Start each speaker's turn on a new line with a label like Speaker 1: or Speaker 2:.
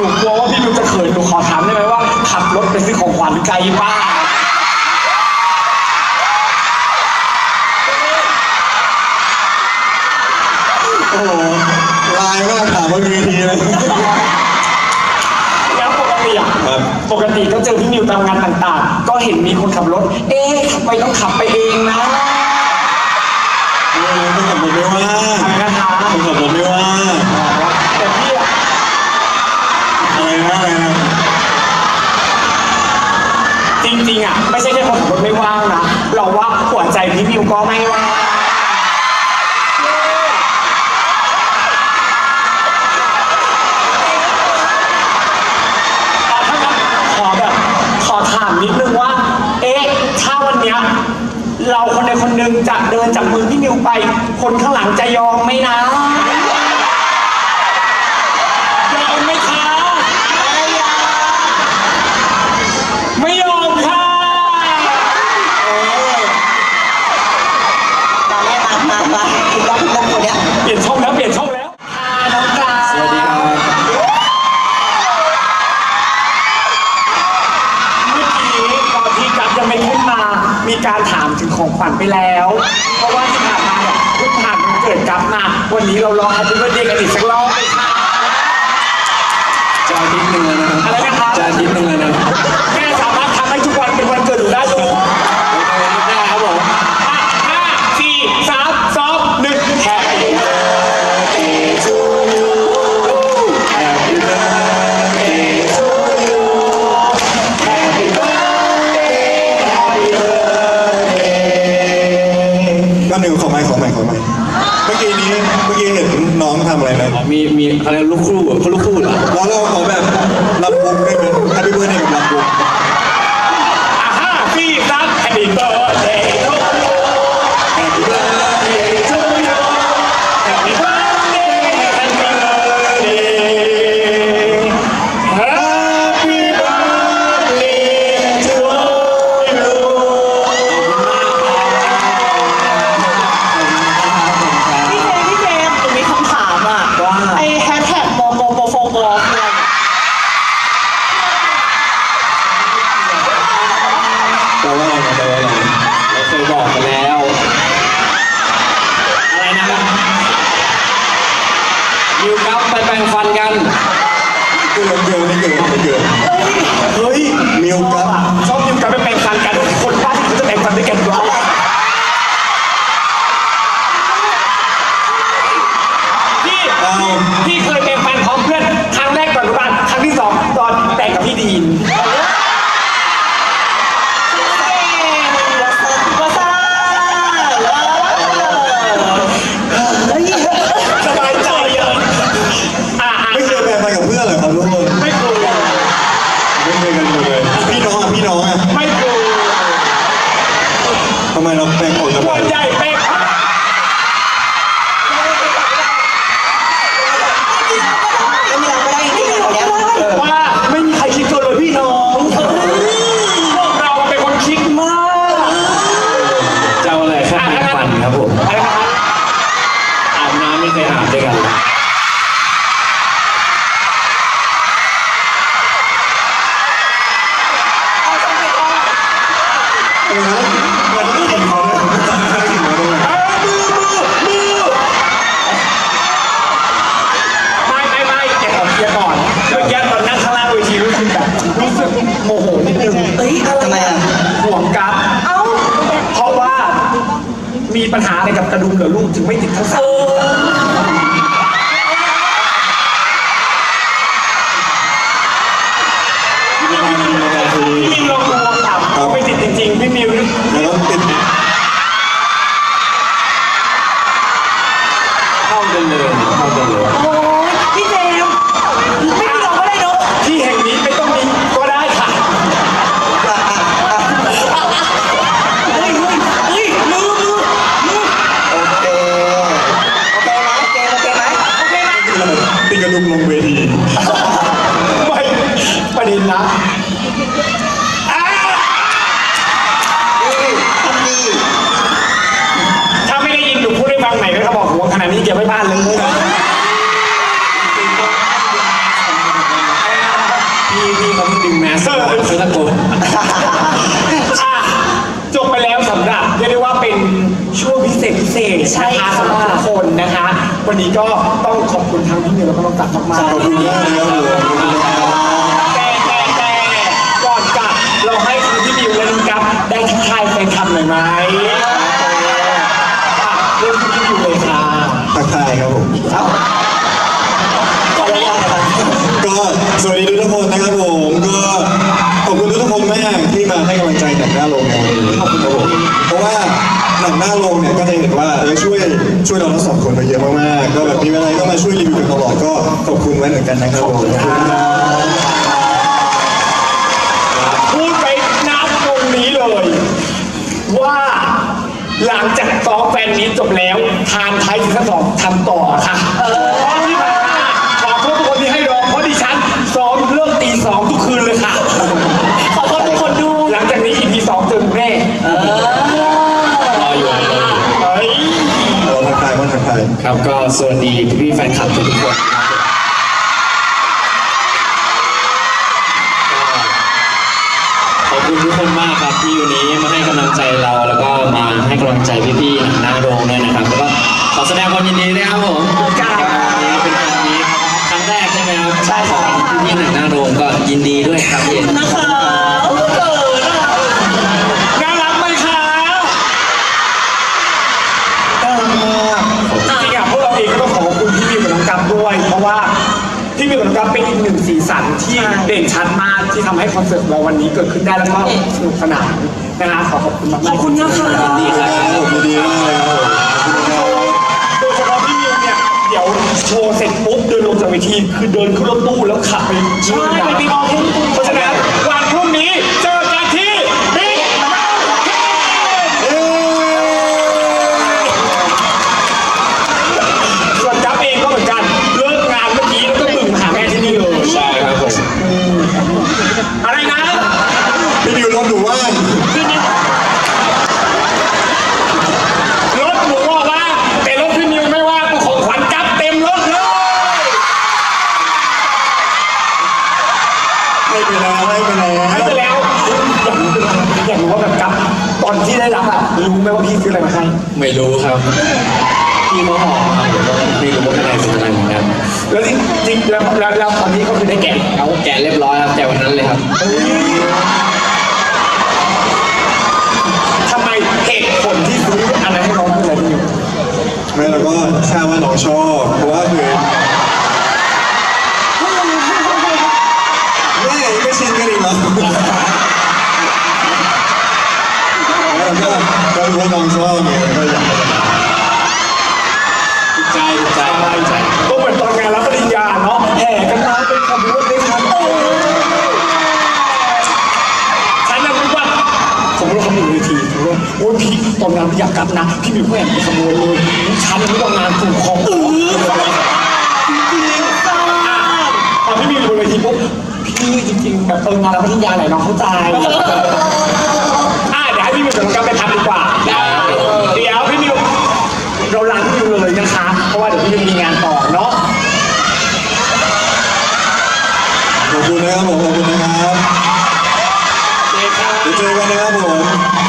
Speaker 1: นูกลัวว่าพี่มิวจะเขินหนูขอถามได้ไหมว่าขับรถไปซื้อของขวัญไกลป้า
Speaker 2: โอ้โหลายมากถามบนเวทีเลย
Speaker 1: แล้วปกติอะ
Speaker 2: ครับ
Speaker 1: ปกติก็เจอพี่มิวตามงานต่างๆ ก็เห็นมีคนขับรถ เอ๊ะทำไมต้องขับไปเองนะ
Speaker 2: เออคนขับรถไม่ว่า
Speaker 1: อะไรนะคะ
Speaker 2: คนขับรถไม่ว่า ริ
Speaker 1: งๆอะไม่ใช่แค่คนขับรถไม่ว่างนะเราว่าหัวใจพี่มิวก็ไม่ว่างเอาถ้างั้นขอแบบขอถามนิดนึงว่า เอ๊ะถ้าวันเนี้ยเราคนใดคนหนึ่งจะเดินจากมือพี่มิวไป คนข้างหลังจะยอมไหมนะ
Speaker 3: วันนี้
Speaker 1: เราลอแฮปปี้เบิร์ดเดย์กันอีกสักรอบ
Speaker 2: แป
Speaker 1: ล
Speaker 2: ว่าอะ
Speaker 3: ไร
Speaker 2: นะแปลว่าอะไร
Speaker 4: เราเคยบอกกันแล้ว อะไรนะครับยูกับไปแปรงฟันกัน
Speaker 2: เกินเกินไม่เกินไม่เกิน
Speaker 1: เฮ้ย
Speaker 2: มิวครับ
Speaker 1: ชอบมิวกับไปแบ่งฟันกัน คนบ้านเขาจะแบ่งฟันด้วยกันหรอ
Speaker 2: เอ
Speaker 1: อมันต้องกิน
Speaker 3: เขา
Speaker 2: ด้วยต้องกินเขาด้วย
Speaker 1: เอามือมือมือไม่ไม่ไม่เก็บของเคลียร์ก่อนเมื่อกี้ตอนนั่งข้างล่างเวทีรู้สึกแบบรู้สึกโมโหนิดนึง
Speaker 3: เฮ้ยทำไมอะ
Speaker 1: ห่วงกัฟ
Speaker 3: เอ้า
Speaker 1: เพราะว่ามีปัญหาอะไรกับกระดุมกับลูกถึงไม่ติดทั้งสาม ลง
Speaker 4: เว
Speaker 2: ที
Speaker 1: ไม่ประเด็นนะอ่า
Speaker 3: ทำดี
Speaker 1: ถ้าไม่ได้ยินหนูพูดให้ฟังไหนก็บอกหัวขนาดนี้เก็บไว้บ้านเลย
Speaker 3: เเขา
Speaker 4: ต้องดึงแมสก์เขาตะโกน
Speaker 1: อะจบไปแล้วสำหรับเรียกได้ว่าเป็นช่วงพิเศษพิเศษ
Speaker 3: ใช่
Speaker 1: นะคะ
Speaker 3: ค่ะ
Speaker 1: สำหรับทุกคนนะคะ วันนี้ก็ต้องขอ คุณทางพี่นิวแล้วก็น้องตัดมากๆ
Speaker 2: ขอบคุณมากนะครับผม
Speaker 1: แต่แต่แต่ก่อนกลับเราให้คุณพี่นิวและน้องกัฟได้ทักทายแฟนคลับหน่อยไหมอะเริ่มที่พี่นิวเลยค่ะ
Speaker 2: ทักทายครับผม
Speaker 3: เอาขออนุญาตนะครับ
Speaker 2: ก็สวัสดีทุกคน ไว้เหมือนกันนะครับผมขอบคุณครับ
Speaker 1: พูดไปนับตรงนี้เลย ว่าหลังจากซ้อมแฟนนี้จบแล้ว ทางไทยซีซั่นสองทำต่อค่ะเพราะที่ผ่านมาขอโทษทุกคนที่ให้รอเพราะดิฉันซ้อมเรื่องตีสองทุกคืนเลยค่ะ
Speaker 3: ขอโทษทุกคนดู
Speaker 1: หลังจากนี้ EP สองเจอแน่
Speaker 3: เออ
Speaker 4: รออยู่รออยู่
Speaker 1: เฮ้ย
Speaker 2: เราทักทายว่าทักทาย
Speaker 4: ครับก็สวัสดีพี่ๆแฟนคลับทุกๆคน ความยินดีด้วยครับผมครับวันนี้เป็นครั้งนี้ครั้งแรกใช่ไหมครับใช่ครับพี่ๆหนังหน้าโรงก็ยินดีด้วยครับพี่
Speaker 3: นะคะเกิดอะ
Speaker 1: น่ารักไหมคะ
Speaker 3: เกิดมาก
Speaker 1: จริงๆอะพวกเราเองก็ต้องขอบคุณพี่มิวกับน้องกัฟด้วย เพราะว่าพี่มิวกับน้องกัฟเป็นอีกหนึ่งสีสันที่เด่นชัดมากที่ทำให้คอนเสิร์ตเราวันนี้เกิดขึ้นได้แล้วก็สนุกสนานนะคะขอขอบคุณมากๆ
Speaker 3: ขอบคุณนะคะ
Speaker 4: ยินดีครับ
Speaker 2: ผมยินดีมากเลยครับ
Speaker 1: เนี่ยเดี๋ยวโชว์เสร็จปุ๊บเดินลงจากเวทีคือเดินขึ้นรถตู้แล้วขับไป
Speaker 3: ใช่ไปบิ๊กออฟ
Speaker 1: เพราะฉะนั้นวัน อนที่ได้
Speaker 2: รั
Speaker 1: บอะรู้ไหมว่าพี่ซื้ออะไรมาให้
Speaker 4: ไม่รู้ครับพี่เขาบอกครับผมก็ไม่รู้ว่าข้างในเป็นอะไรเหมือนกัน
Speaker 1: แล้วจริงจริงแล้วแล้วแล้วตอนนี้ก็คือได้แกะแล้ว
Speaker 4: แกะเรียบร้อยครับแต่วันนั้นเลยครับ
Speaker 1: ทำไมเหตุผลที่ซื้ออันนั้นให้น้องคืออะไรพี่มิว
Speaker 2: ไม่เราก็ทราบว่าน้องชอบ เพราะว่าคือ พี่ตอนงานพี่อยากกลับนะ พี่มีเพื่นไปข
Speaker 4: โมยเลย
Speaker 1: ฉันไม่ต้องงานกลุ่มของเออตอนที่พี่อยู่บนเลยทีปุ๊บพี่จริงๆแบบเอองานแล้วพัทยาไหนน้องเข้าใจอาเดี๋ยวให้พี่มีกิจกรรไปทำดีกว่าเดี๋ยวพี่มิวเราลางมิวเลยนะคะ เพราะว่าเดี๋ยวพี่มิมีงานต่อเนาะขอบคุณนะครับผมขอบคุณนะครับเเจอกันนะครับผม